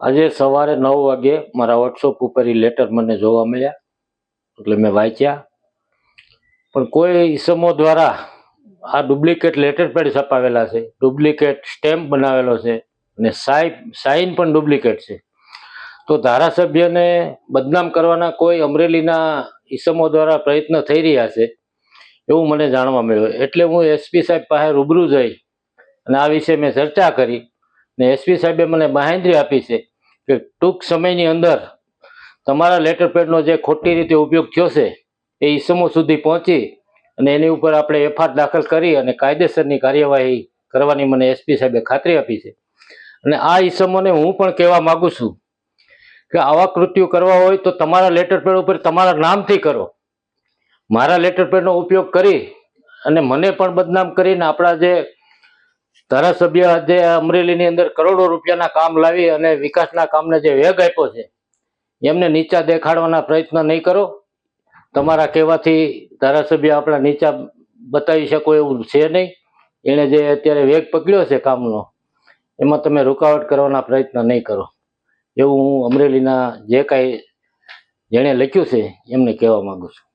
આજે સવારે નવ વાગે મારા વોટ્સઅપ ઉપર એ લેટર મને જોવા મળ્યા. એટલે મેં વાંચ્યા. પણ કોઈ ઈસમો દ્વારા આ ડુપ્લિકેટ લેટર પેડ છપાવેલા છે ડુપ્લિકેટ સ્ટેમ્પ બનાવેલો છે અને સાઈ સાઇન પણ ડુપ્લિકેટ છે. તો ધારાસભ્યને બદનામ કરવાના કોઈ અમરેલીના ઈસમો દ્વારા પ્રયત્ન થઈ રહ્યા છે એવું મને જાણવા મળ્યું. એટલે હું એસપી સાહેબ પાસે રૂબરૂ જઈ અને આ વિશે મેં ચર્ચા કરી ને એસપી સાહેબે મને બાહેંધરી આપી છે કે ટૂંક સમયની અંદર તમારા લેટર પેડનો જે ખોટી રીતે ઉપયોગ થયો છે, એ ઈસમો સુધી પહોંચી અને એની ઉપર આપણે એફઆર દાખલ કરી અને કાયદેસરની કાર્યવાહી કરવાની મને એસપી સાહેબે ખાતરી આપી છે. અને આ ઈસમોને હું પણ કહેવા માગું છું કે આવા કૃત્યો કરવા હોય તો તમારા લેટર પેડ ઉપર તમારા નામથી કરો. મારા લેટર પેડનો ઉપયોગ કરી અને મને પણ બદનામ કરીને આપણા જે ધારાસભ્ય જે અમરેલીની અંદર કરોડો રૂપિયાના કામ લાવી અને વિકાસના કામને જે વેગ આપ્યો છે, એમને નીચા દેખાડવાના પ્રયત્ન નહીં કરો. તમારા કહેવાથી ધારાસભ્ય આપણા નીચા બતાવી શકો એવું છે નહીં. એણે જે અત્યારે વેગ પકડ્યો છે કામનો, એમાં તમે રૂકાવટ કરવાના પ્રયત્ન નહીં કરો. એવું હું અમરેલીના જે કાંઈ જેણે લખ્યું છે, એમને કહેવા માગું છું.